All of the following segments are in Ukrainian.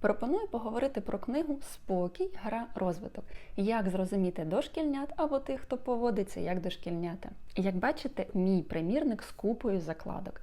Пропоную поговорити про книгу Спокій, гра, розвиток. Як зрозуміти дошкільнят або тих, хто поводиться як дошкільнята. Як бачите, мій примірник з купою закладок.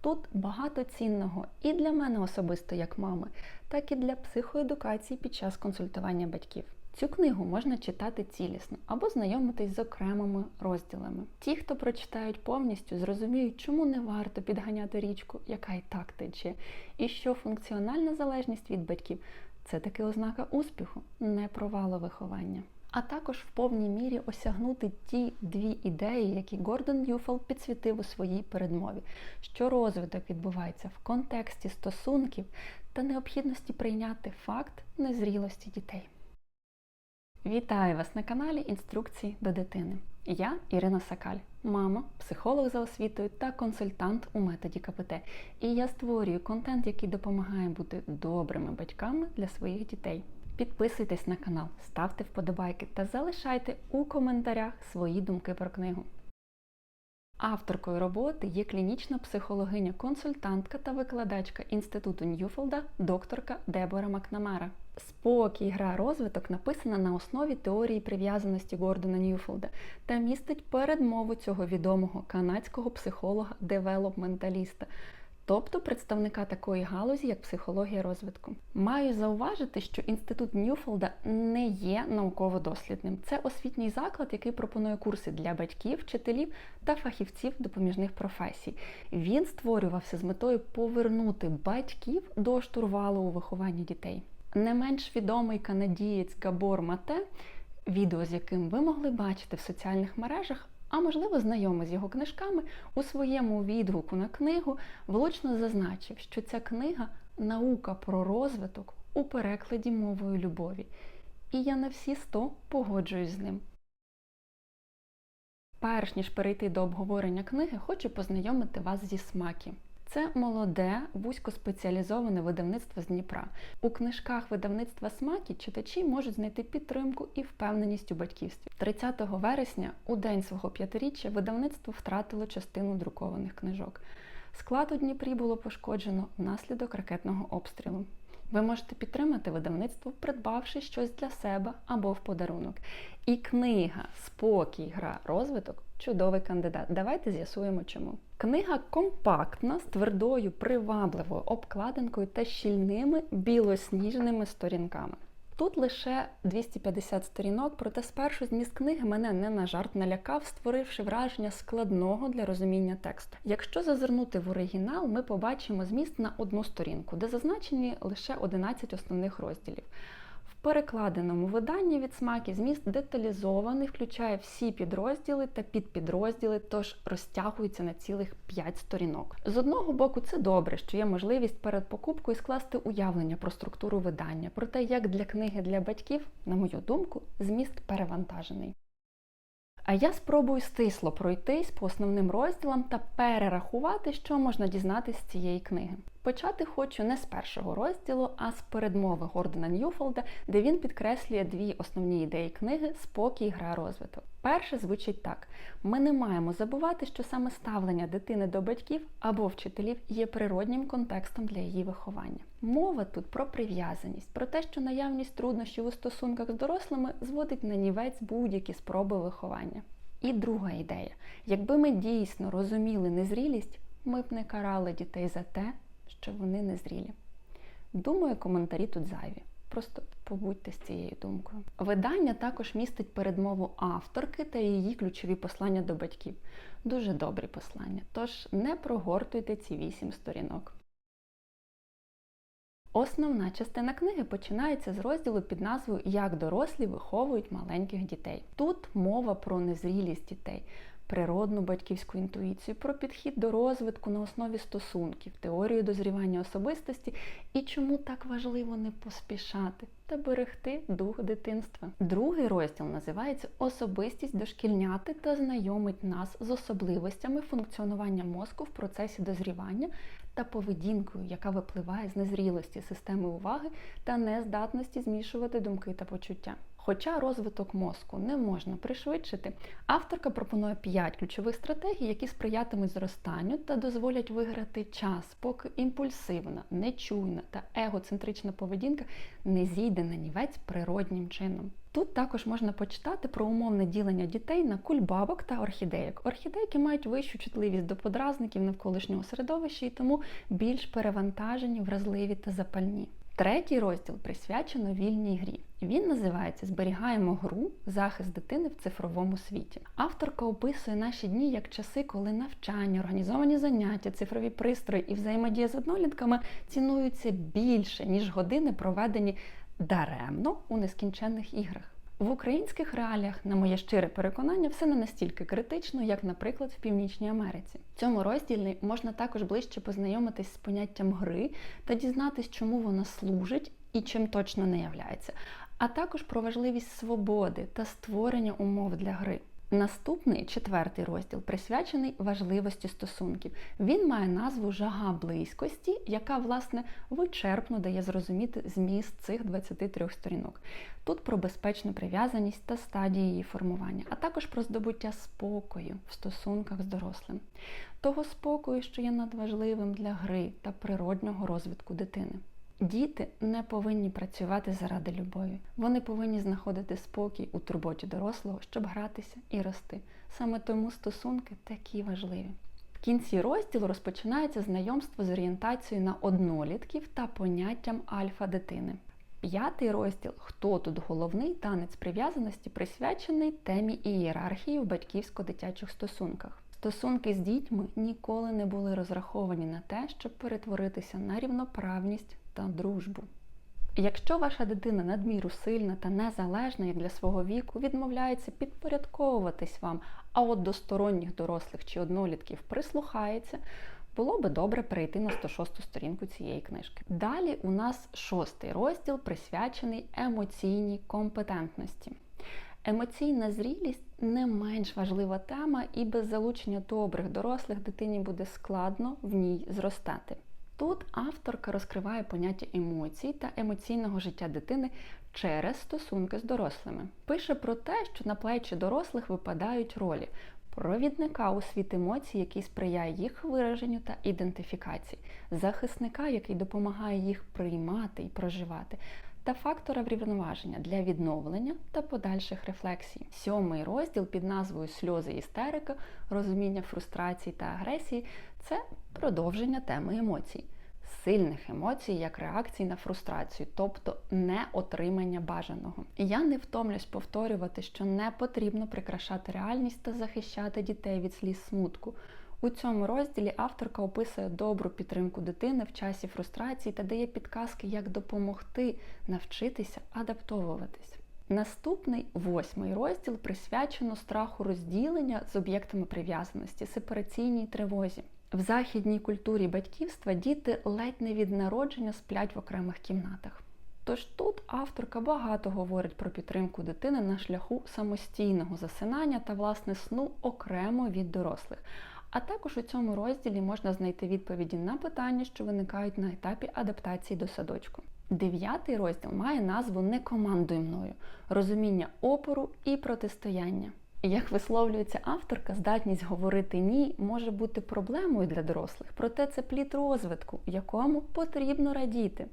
Тут багато цінного і для мене особисто як мами, так і для психоедукації під час консультування батьків. Цю книгу можна читати цілісно або знайомитись з окремими розділами. Ті, хто прочитають повністю, зрозуміють, чому не варто підганяти річку, яка і так тече, і що функціональна залежність від батьків це таки ознака успіху, не провалу виховання. А також в повній мірі осягнути ті дві ідеї, які Гордон Ньюфел підсвітив у своїй передмові, що розвиток відбувається в контексті стосунків та необхідності прийняти факт незрілості дітей. Вітаю вас на каналі Інструкції до дитини. Я Ірина Сакаль, мама, психолог за освітою та консультант у методі КПТ. І я створюю контент, який допомагає бути добрими батьками для своїх дітей. Підписуйтесь на канал, ставте вподобайки та залишайте у коментарях свої думки про книгу. Авторкою роботи є клінічна психологиня, консультантка та викладачка Інституту Ньюфолда, докторка Дебора Макнамара. Спокій, гра, розвиток написана на основі теорії прив'язаності Гордона Ньюфолда та містить передмову цього відомого канадського психолога-девелопменталіста, тобто представника такої галузі, як психологія розвитку. Маю зауважити, що інститут Ньюфолда не є науково-дослідним. Це освітній заклад, який пропонує курси для батьків, вчителів та фахівців допоміжних професій. Він створювався з метою повернути батьків до штурвалу у вихованні дітей. Не менш відомий канадієць Габор Мате, відео з яким ви могли бачити в соціальних мережах, а можливо знайомий з його книжками, у своєму відгуку на книгу влучно зазначив, що ця книга наука про розвиток у перекладі мовою любові. І я на всі сто погоджуюсь з ним. Перш ніж перейти до обговорення книги, хочу познайомити вас зі смаки. Це молоде, вузькоспеціалізоване видавництво з Дніпра. У книжках видавництва смаки читачі можуть знайти підтримку і впевненість у батьківстві. 30 вересня, у день свого п'ятиріччя, видавництво втратило частину друкованих книжок. Склад у Дніпрі було пошкоджено внаслідок ракетного обстрілу. Ви можете підтримати видавництво, придбавши щось для себе або в подарунок. І книга Спокій, гра, розвиток чудовий кандидат. Давайте з'ясуємо чому. Книга компактна з твердою, привабливою обкладинкою та щільними білосніжними сторінками. Тут лише 250 сторінок, проте спершу зміст книги мене не на жарт налякав, створивши враження складного для розуміння тексту. Якщо зазирнути в оригінал, ми побачимо зміст на одну сторінку, де зазначені лише 11 основних розділів. Перекладеному виданні від смаки зміст деталізований, включає всі підрозділи та підпідрозділи, тож розтягується на цілих 5 сторінок. З одного боку, це добре, що є можливість перед покупкою скласти уявлення про структуру видання. Проте, як для книги для батьків, на мою думку, зміст перевантажений. А я спробую стисло пройтись по основним розділам та перерахувати, що можна дізнатись з цієї книги. Почати хочу не з першого розділу, а з передмови Гордона Ньюфолда, де він підкреслює дві основні ідеї книги спокій, гра, розвиток. Перше звучить так: ми не маємо забувати, що саме ставлення дитини до батьків або вчителів є природнім контекстом для її виховання. Мова тут про прив'язаність, про те, що наявність труднощів у стосунках з дорослими зводить на нівець будь-які спроби виховання. І друга ідея: якби ми дійсно розуміли незрілість, ми б не карали дітей за те, що вони незрілі. Думаю, коментарі тут зайві. Просто побудьте з цією думкою. Видання також містить передмову авторки та її ключові послання до батьків. Дуже добрі послання, тож не прогортуйте ці вісім сторінок. Основна частина книги починається з розділу під назвою Як дорослі виховують маленьких дітей. Тут мова про незрілість дітей, природну батьківську інтуїцію, про підхід до розвитку на основі стосунків, теорію дозрівання особистості і чому так важливо не поспішати та берегти дух дитинства. Другий розділ називається Особистість дошкільняти та знайомить нас з особливостями функціонування мозку в процесі дозрівання та поведінкою, яка випливає з незрілості системи уваги та нездатності змішувати думки та почуття. Хоча розвиток мозку не можна пришвидшити, авторка пропонує 5 ключових стратегій, які сприятимуть зростанню та дозволять виграти час, поки імпульсивна, нечуйна та егоцентрична поведінка не зійде на нівець природнім чином. Тут також можна почитати про умовне ділення дітей на кульбабок та орхідейок. Орхідейки мають вищу чутливість до подразників навколишнього середовища і тому більш перевантажені, вразливі та запальні. Третій розділ присвячено вільній грі. Він називається Зберігаємо гру, захист дитини в цифровому світі. Авторка описує наші дні як часи, коли навчання, організовані заняття, цифрові пристрої і взаємодія з однолітками цінуються більше, ніж години, проведені даремно у нескінченних іграх. В українських реаліях, на моє щире переконання, все не настільки критично, як, наприклад, в Північній Америці. В цьому розділі можна також ближче познайомитись з поняттям гри та дізнатись, чому вона служить і чим точно не являється, а також про важливість свободи та створення умов для гри. Наступний четвертий розділ присвячений важливості стосунків. Він має назву Жага близькості, яка, власне, вичерпно дає зрозуміти зміст цих 23 сторінок. Тут про безпечну прив'язаність та стадії її формування, а також про здобуття спокою в стосунках з дорослим, того спокою, що є надважливим для гри та природнього розвитку дитини. Діти не повинні працювати заради любові. Вони повинні знаходити спокій у турботі дорослого, щоб гратися і рости. Саме тому стосунки такі важливі. В кінці розділу розпочинається знайомство з орієнтацією на однолітків та поняттям альфа-дитини. П'ятий розділ Хто тут головний танець прив'язаності присвячений темі ієрархії в батьківсько-дитячих стосунках. Стосунки з дітьми ніколи не були розраховані на те, щоб перетворитися на рівноправність та дружбу. Якщо ваша дитина надміру сильна та незалежна як для свого віку, відмовляється підпорядковуватись вам, а от до сторонніх дорослих чи однолітків прислухається, було би добре перейти на 106 сторінку цієї книжки. Далі у нас шостий розділ присвячений емоційній компетентності. Емоційна зрілість не менш важлива тема, і без залучення добрих дорослих дитині буде складно в ній зростати. Тут авторка розкриває поняття емоцій та емоційного життя дитини через стосунки з дорослими. Пише про те, що на плечі дорослих випадають ролі провідника у світ емоцій, який сприяє їх вираженню та ідентифікації, захисника, який допомагає їх приймати і проживати. Та фактора врівноваження для відновлення та подальших рефлексій. Сьомий розділ під назвою Сльози істерика, розуміння фрустрації та агресії це продовження теми емоцій, сильних емоцій як реакції на фрустрацію, тобто не отримання бажаного. Я не втомлюсь повторювати, що не потрібно прикрашати реальність та захищати дітей від сліз смутку. У цьому розділі авторка описує добру підтримку дитини в часі фрустрації та дає підказки, як допомогти навчитися адаптовуватись. Наступний восьмий розділ присвячено страху розділення з об'єктами прив'язаності, сепараційній тривозі. В західній культурі батьківства діти ледь не від народження сплять в окремих кімнатах. Тож тут авторка багато говорить про підтримку дитини на шляху самостійного засинання та власне сну окремо від дорослих. А також у цьому розділі можна знайти відповіді на питання, що виникають на етапі адаптації до садочку. Дев'ятий розділ має назву Не командуй мною розуміння опору і протистояння. Як висловлюється авторка, здатність говорити ні може бути проблемою для дорослих, проте це плід розвитку, якому потрібно радіти.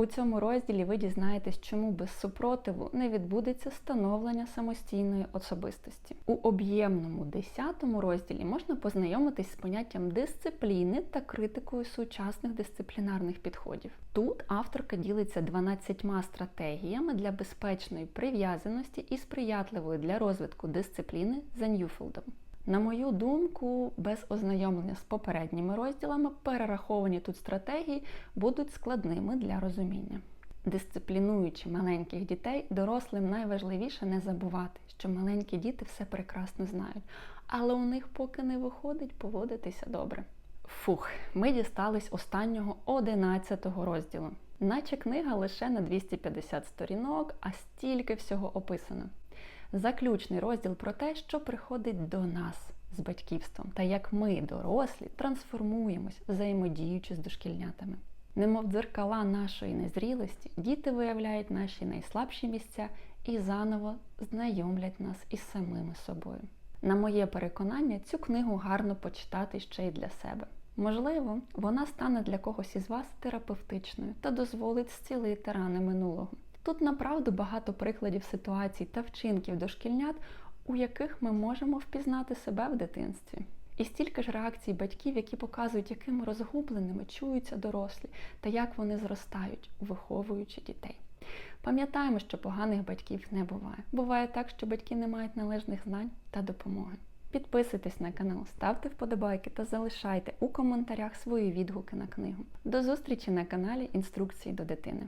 У цьому розділі ви дізнаєтесь, чому без супротиву не відбудеться становлення самостійної особистості. У об'ємному 10 розділі можна познайомитись з поняттям дисципліни та критикою сучасних дисциплінарних підходів. Тут авторка ділиться 12 стратегіями для безпечної прив'язаності і сприятливої для розвитку дисципліни за Ньюфілдом. На мою думку, без ознайомлення з попередніми розділами перераховані тут стратегії будуть складними для розуміння. Дисциплінуючи маленьких дітей, дорослим найважливіше не забувати, що маленькі діти все прекрасно знають, але у них поки не виходить поводитися добре. Фух, ми дістались останнього 11 розділу. Наче книга лише на 250 сторінок, а стільки всього описано заключний розділ про те, що приходить до нас з батьківством, та як ми, дорослі, трансформуємось, взаємодіючи з дошкільнятами. Немов дзеркала нашої незрілості, діти виявляють наші найслабші місця і заново знайомлять нас із самими собою. На моє переконання, цю книгу гарно почитати ще й для себе. Можливо, вона стане для когось із вас терапевтичною та дозволить зцілити рани минулого. Тут направду багато прикладів ситуацій та вчинків дошкільнят, у яких ми можемо впізнати себе в дитинстві. І стільки ж реакцій батьків, які показують, якими розгубленими чуються дорослі та як вони зростають, виховуючи дітей. Пам'ятаємо, що поганих батьків не буває. Буває так, що батьки не мають належних знань та допомоги. Підписуйтесь на канал, ставте вподобайки та залишайте у коментарях свої відгуки на книгу. До зустрічі на каналі Інструкції до дитини.